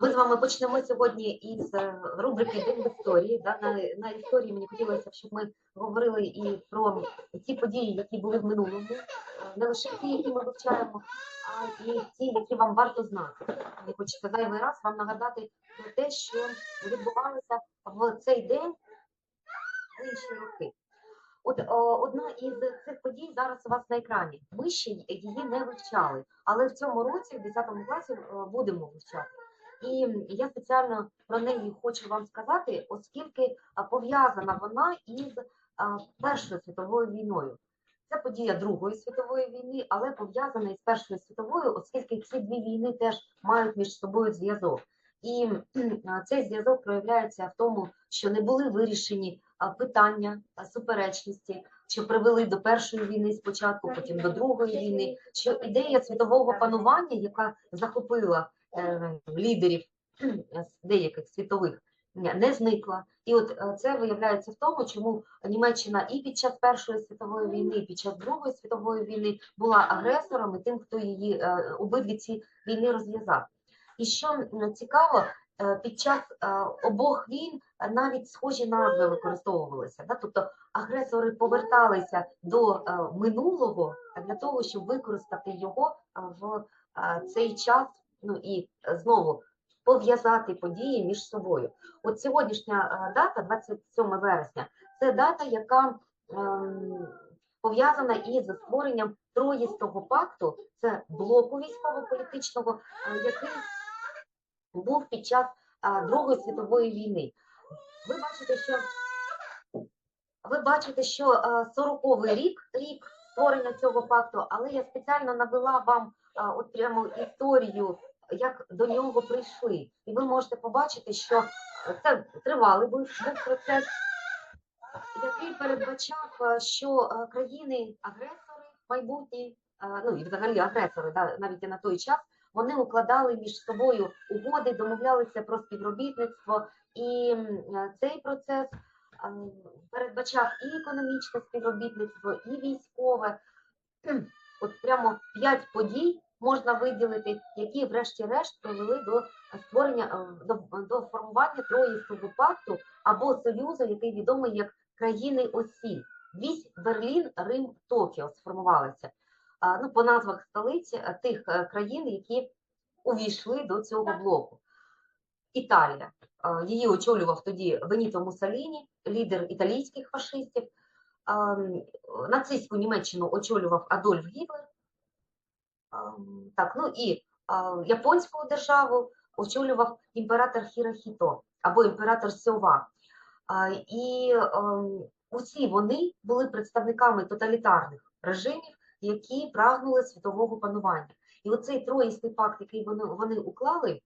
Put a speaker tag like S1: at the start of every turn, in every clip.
S1: Ми з вами почнемо сьогодні із е, рубрики День в історії. Да? На, на історії мені хотілося б, щоб ми говорили і про ті події, які були в минулому, Е, не лише ті, які ми вивчаємо, а і ті, які вам варто знати. Я хочу зайвий раз вам нагадати про те, що відбувалося в цей день в інші роки. От о, одна із цих подій зараз у вас на екрані. Ми ще її не вивчали, але в цьому році, в 10 класі, е, будемо вивчати. І я спеціально про неї хочу вам сказати, оскільки пов'язана вона із Першою світовою війною. Це подія Другої світової війни, але пов'язана із Першою світовою, оскільки ці дві війни теж мають між собою зв'язок. І цей зв'язок проявляється в тому, що не були вирішені питання суперечності, що привели до першої війни спочатку, потім до другої війни. Що ідея світового панування, яка захопила лідерів з деяких світових, не зникла. І от е, це виявляється в тому, чому Німеччина і під час Першої світової війни, і під час Другої світової війни була агресором і тим, хто її е, обидві ці війни розв'язав. І що цікаво, е, під час е, обох війн е, навіть схожі назви використовувалися. Да? Тобто агресори поверталися до е, минулого для того, щоб використати його е, в е, цей час. Ну і е, знову пов'язати події між собою. От сьогоднішня е, дата, 27 вересня, це дата, яка ем, пов'язана із створенням Троїстого пакту, це блоку військово-політичного, е, який був під час Другої світової війни. Ви бачите, що ви бачите, що е, 40-й рік, рік створення цього пакту, але я спеціально навела вам от прямо історію, як до нього прийшли. І ви можете побачити, що це тривалий був, процес, який передбачав, е, що е, країни-агресори, майбутні, е, ну і взагалі агресори, да, навіть на той час, вони укладали між собою угоди, домовлялися про співробітництво, і цей процес передбачав і економічне співробітництво, і військове. От прямо п'ять подій можна виділити, які, врешті-решт, привели до створення е, до, до формування Троїстого пакту або союзу, який відомий як країни осі. Вісь Берлін, Рим, Токіо сформувалися. Ну, по назвах столиць е, тих е, країн, які увійшли до цього блоку. Італія. Її очолював тоді Беніто Муссоліні, лідер італійських фашистів. Нацистську Німеччину очолював Адольф Гітлер. Так, ну і японську державу очолював імператор Хірохіто або імператор Сьова. І ем, усі вони були представниками тоталітарних режимів, які прагнули світового панування. І оцей троїстий пакт, який вони, вони уклали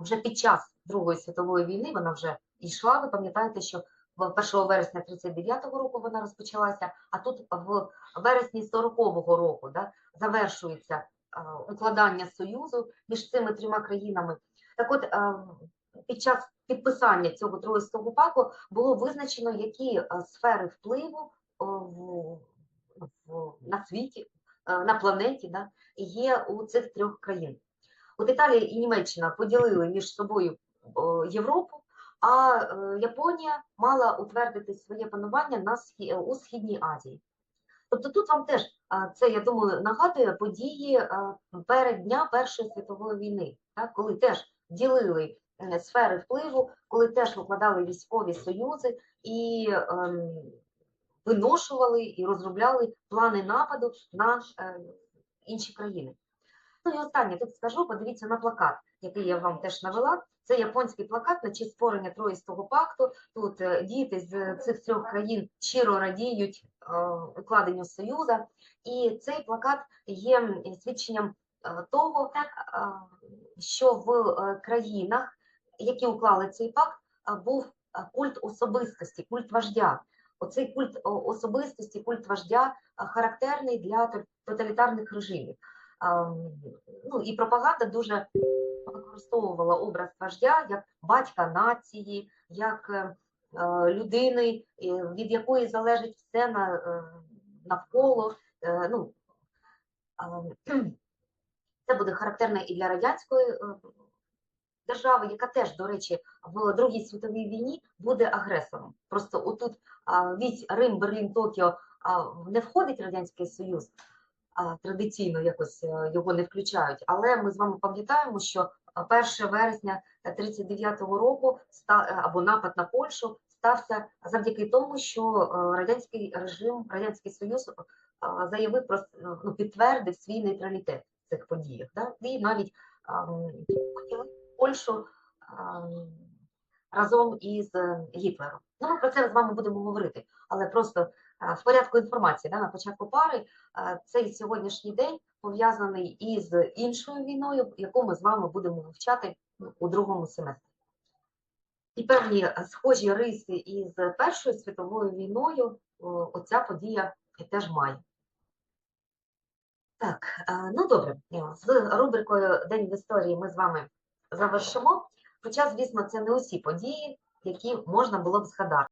S1: вже під час Другої світової війни, вона вже йшла. Ви пам'ятаєте, що 1 вересня 39-го року вона розпочалася, а тут в вересні 40-го року да, завершується е, укладання союзу між цими трьома країнами. Так от е, під час підписання цього троїстого паку було визначено, які е, сфери впливу в, в, на світі, на планеті да, є у цих трьох країн. От Італія і Німеччина поділили між собою Європу, а е, Японія мала утвердити своє панування на схі- у Східній Азії. Тобто тут вам теж це, я думаю, нагадує події перед дня Першої світової війни, так, коли теж ділили е, сфери впливу, коли теж укладали військові союзи і ем, виношували і розробляли плани нападу на е, інші країни. Ну і останнє тут скажу, подивіться на плакат, який я вам теж навела. Це японський плакат на честь створення Троїстого пакту. Тут е, діти з цих трьох країн щиро радіють е, укладенню союзу. І цей плакат є свідченням е, того, що в країнах, які уклали цей пакт, був культ особистості, культ вождя. Оцей культ особистості, культ вождя характерний для тоталітарних режимів. Ну і пропаганда дуже використовувала образ вождя як батька нації, як е, е, людини, від якої залежить все на, е, навколо. Ну, це буде характерно і для радянської держави, яка теж, до речі, в Другій світовій війні буде агресором. Просто отут вісь Рим, Берлін, Токіо не входить Радянський Союз, традиційно якось е, його не включають. Але ми з вами пам'ятаємо, що 1 вересня 39-го року е, або напад на Польщу стався завдяки тому, що е, радянський режим, радянський союз е, заявив про ну, підтвердив свій нейтралітет в цих подіях. Да? І навіть ем, Польщу разом із е, Гітлером. Ну, ми про це з вами будемо говорити, але просто е, в порядку інформації да, на початку пари е, цей сьогоднішній день пов'язаний із іншою війною, яку ми з вами будемо вивчати ну, у другому семестрі. І певні е, схожі риси із Першою світовою війною оця подія теж має. Так, е, ну добре, е, з рубрикою День в історії ми з вами завершимо. Хоча, звісно, це не усі події, які можна було б згадати.